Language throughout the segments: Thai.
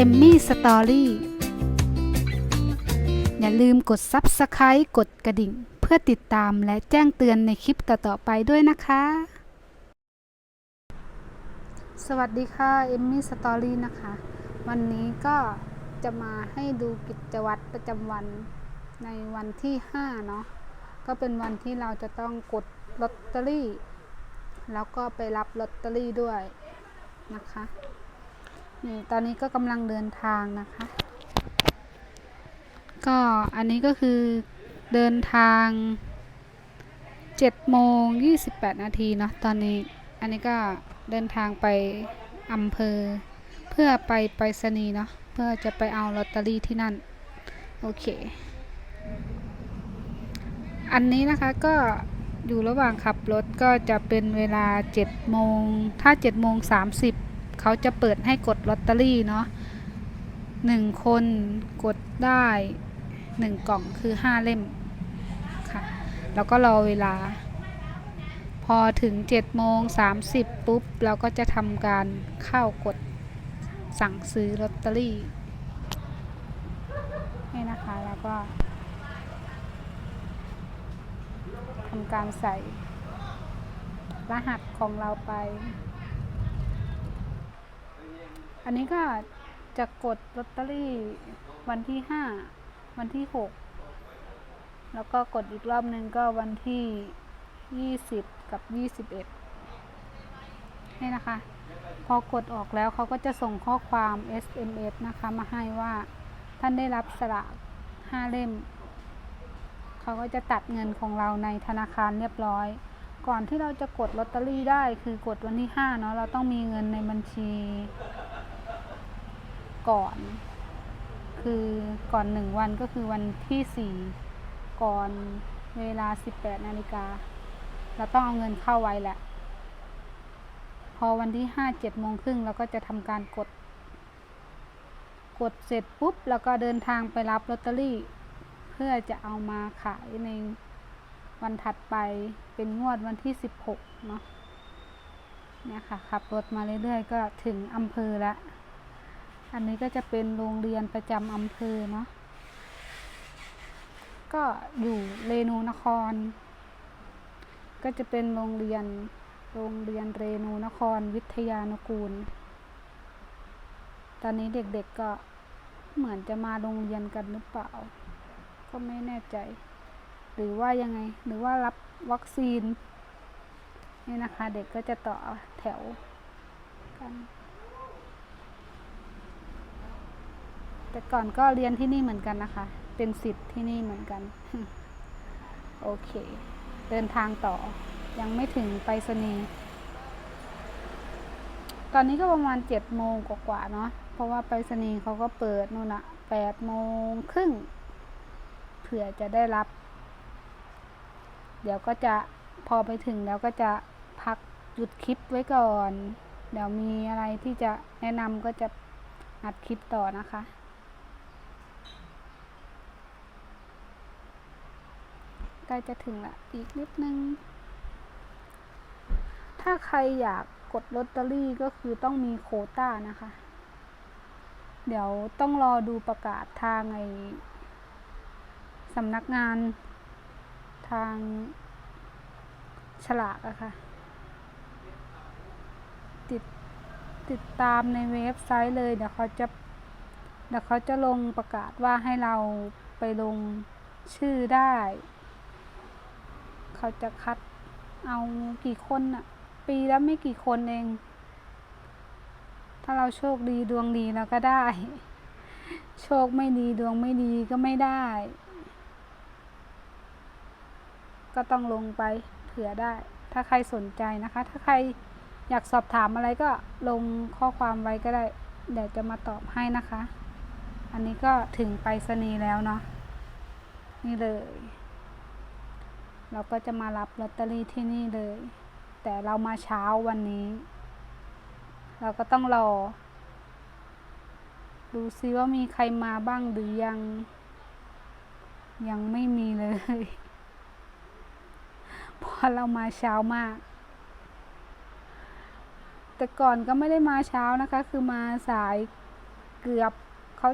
เอมมี่สตอรี่อย่าลืมกด Subscribe กดกระดิ่ง เพื่อติดตามและแจ้งเตือนในคลิปต่อๆไปด้วยนะคะ สวัสดีค่ะเอมมี่สตอรี่นะคะ วันนี้ก็จะมาให้ดูกิจวัตรประจำวันในวันที่ 5 เนาะก็เป็นวันที่เราจะต้องกดลอตเตอรี่ แล้วก็ไปรับลอตเตอรี่ด้วยนะคะ นี่ตอนนี้ก็กำลังเดินทางนะคะ ก็อันนี้ก็คือเดินทาง7โมง28 นาทีเนาะตอนนี้อันนี้ก็เดินทางไปอำเภอ เพื่อไปไปรษณีเนาะเพื่อจะไปเอาลอตเตอรี่ที่นั่น โอเค อันนี้นะคะก็อยู่ระหว่างขับรถก็จะเป็นเวลา7โมงถ้า7โมง30 เขาจะเปิดให้กดลอตเตอรี่เนาะหนึ่งคนกดได้หนึ่งกล่องคือ5เล่มค่ะ แล้วก็รอเวลา พอถึง7โมง30ปุ๊บ เราก็จะทำการเข้ากดสั่งซื้อลอตเตอรี่นี่นะคะแล้วก็ทำการใส่รหัสของเราไป อันนี้ก็จะกดลอตเตอรี่วันที่ห้าวันที่หกแล้วก็กดอีกรอบหนึ่งก็วันที่ยี่สิบกับยี่สิบเอ็ดนี่นะคะ พอกดออกแล้วเขาก็จะส่งข้อความ SMS นะคะ มาให้ว่าท่านได้รับสลากห้าเล่ม เขาก็จะตัดเงินของเราในธนาคารเรียบร้อย ก่อนที่เราจะกดลอตเตอรี่ได้คือกดวันที่ห้าเนาะเราต้องมีเงินในบัญชี ก่อน คือก่อนหนึ่งวันก็คือวันที่สี่ก่อนเวลาสิบแปดนาฬิกาเราต้องเอาเงินเข้าไว้แหละ พอวันที่ห้าเจ็ดโมงครึ่งเราก็จะทำการกด กดเสร็จปุ๊บแล้วก็เดินทางไปรับลอตเตอรี่ เพื่อจะเอามาขายในวันถัดไปเป็นงวดวันที่สิบหกเนาะเนี่ยค่ะขับรถมาเรื่อยๆ ก็ถึงอำเภอละ อันนี้ก็จะเป็นโรงเรียนประจำอำเภอเนาะ ก็อยู่เรนูนคร ก็จะเป็นโรงเรียน โรงเรียนเรนูนครวิทยานุกูล ตอนนี้เด็กๆก็เหมือนจะมาโรงเรียนกันหรือเปล่า ก็ไม่แน่ใจ หรือว่ายังไง หรือว่ารับวัคซีน นี่นะคะ เด็กก็จะต่อแถวกัน แต่ก่อนก็เรียนที่นี่เหมือนกันนะคะ เป็นสิทธิ์ที่นี่เหมือนกัน โอเค เดินทางต่อ ยังไม่ถึงไปรษณีย์ตอนนี้ก็ประมาณเจ็ดโมงกว่าๆเนาะ เพราะว่าไปรษณีย์เขาก็เปิดนู่นอะแปดโมงครึ่ง เผื่อจะได้รับ เดี๋ยวก็จะพอไปถึงแล้วก็จะพักหยุดคลิปไว้ก่อน เดี๋ยวมีอะไรที่จะแนะนำก็จะอัดคลิปต่อนะคะ ใกล้จะถึงละอีกนิดนึง ถ้าใครอยากกดลอตเตอรี่ก็คือต้องมีโคต้านะคะ เดี๋ยวต้องรอดูประกาศทางไอสำนักงานทางฉลากอะค่ะ ติดติดตามในเว็บไซต์เลย เดี๋ยวเขาจะเดี๋ยวเขาจะลงประกาศว่าให้เราไปลงชื่อได้ เขาจะคัดเอากี่คนอะปีและไม่กี่คนเอง ถ้าเราโชคดีดวงดีเราก็ได้ โชคไม่ดีดวงไม่ดีก็ไม่ได้ ก็ต้องลงไปเผื่อได้ ถ้าใครสนใจนะคะ ถ้าใครอยากสอบถามอะไรก็ลงข้อความไว้ก็ได้ เดี๋ยวจะมาตอบให้นะคะ อันนี้ก็ถึงไปรษณีย์แล้วเนาะนี่เลย เราก็จะมารับลอตเตอรี่ที่นี่เลย แต่เรามาเช้าวันนี้ เราก็ต้องรอ ดูซิว่ามีใครมาบ้างหรือยัง ยังไม่มีเลยเพราะเรามาเช้ามาก แต่ก่อนก็ไม่ได้มาเช้านะคะ คือมาสายเกือบเขา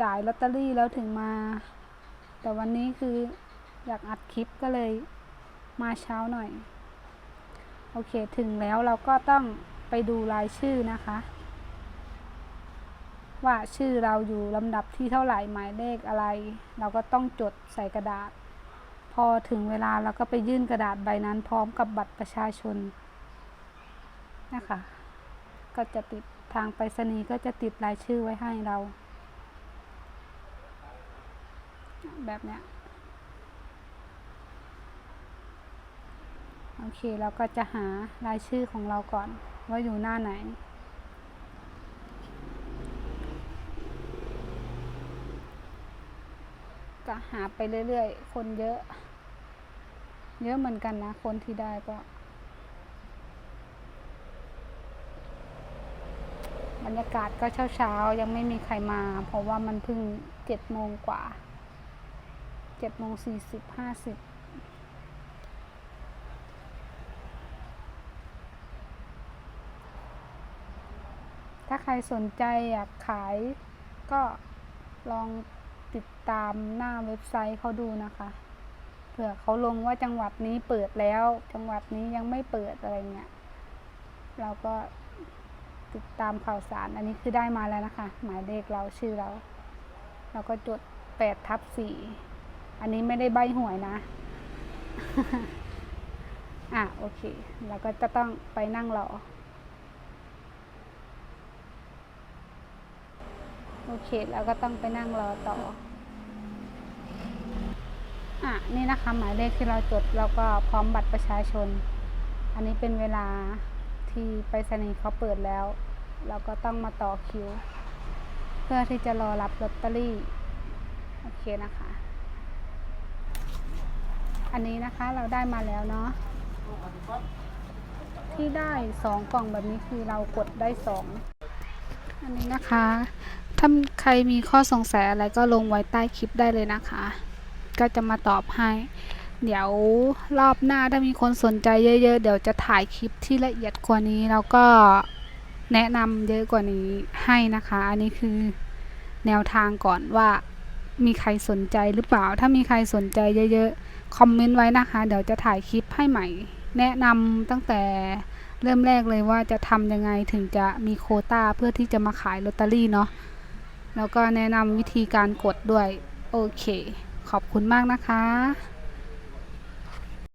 จ่ายลอตเตอรี่แล้วถึงมา แต่วันนี้คือ อยากอัดคลิปก็เลยมาเช้าหน่อย โอเค ถึงแล้วเราก็ต้องไปดูรายชื่อนะคะ ว่าชื่อเราอยู่ลำดับที่เท่าไหร่หมายเลขอะไร เราก็ต้องจดใส่กระดาษ พอถึงเวลาเราก็ไปยื่นกระดาษใบนั้นพร้อมกับบัตรประชาชนนะคะ ก็จะติดทางไปรษณีย์ก็จะติดรายชื่อไว้ให้เรา แบบเนี้ย โอเคเราก็จะหารายชื่อของเราก่อนว่าอยู่หน้าไหน ก็หาไปเรื่อยๆ คนเยอะ เยอะเหมือนกันนะ คนที่ได้ก็ บรรยากาศก็เช้าๆ ยังไม่มีใครมา เพราะว่ามันเพิ่งเจ็ดโมงกว่า เจ็ดโมงสี่สิบห้าสิบ ถ้าใครสนใจอยากขาย ก็ลองติดตามหน้าเว็บไซต์เขาดูนะคะเผื่อเขาลงว่าจังหวัดนี้เปิดแล้ว จังหวัดนี้ยังไม่เปิดอะไรเงี้ยเราก็ติดตามข่าวสารอันนี้คือได้มาแล้วนะคะ หมายเลขเราชื่อเรา เราก็จดแปดทับสี่อันนี้ไม่ได้ใบหวยนะ อะโอเค เราก็จะต้องไปนั่งรอ โอเคแล้วก็ต้องไปนั่งรอต่อ อะ นี่นะคะ หมายเลขที่เราจดแล้วก็พร้อมบัตรประชาชน อันนี้เป็นเวลาที่ไปรษณีย์เขาเปิดแล้ว เราก็ต้องมาต่อคิว เพื่อที่จะรอรับลอตเตอรี่ โอเคนะคะ อันนี้นะคะเราได้มาแล้วเนาะที่ได้สองกล่องแบบนี้คือเรากดได้สองอันนี้นะคะ ถ้าใครมีข้อสงสัยอะไรก็ลงไว้ใต้คลิปได้เลยนะคะ ก็จะมาตอบให้ เดี๋ยวรอบหน้าถ้ามีคนสนใจเยอะ ๆ เดี๋ยวจะถ่ายคลิปที่ละเอียดกว่านี้ แล้วก็แนะนำเยอะกว่านี้ให้นะคะ อันนี้คือแนวทางก่อนว่ามีใครสนใจหรือเปล่า ถ้ามีใครสนใจเยอะๆ คอมเมนต์ไว้นะคะ เดี๋ยวจะถ่ายคลิปให้ใหม่ แนะนำตั้งแต่เริ่มแรกเลยว่าจะทำยังไงถึงจะมีโคต้าเพื่อที่จะมาขายลอตเตอรี่เนาะ แล้วก็แนะนำวิธีการกดด้วย โอเค ขอบคุณมากนะคะ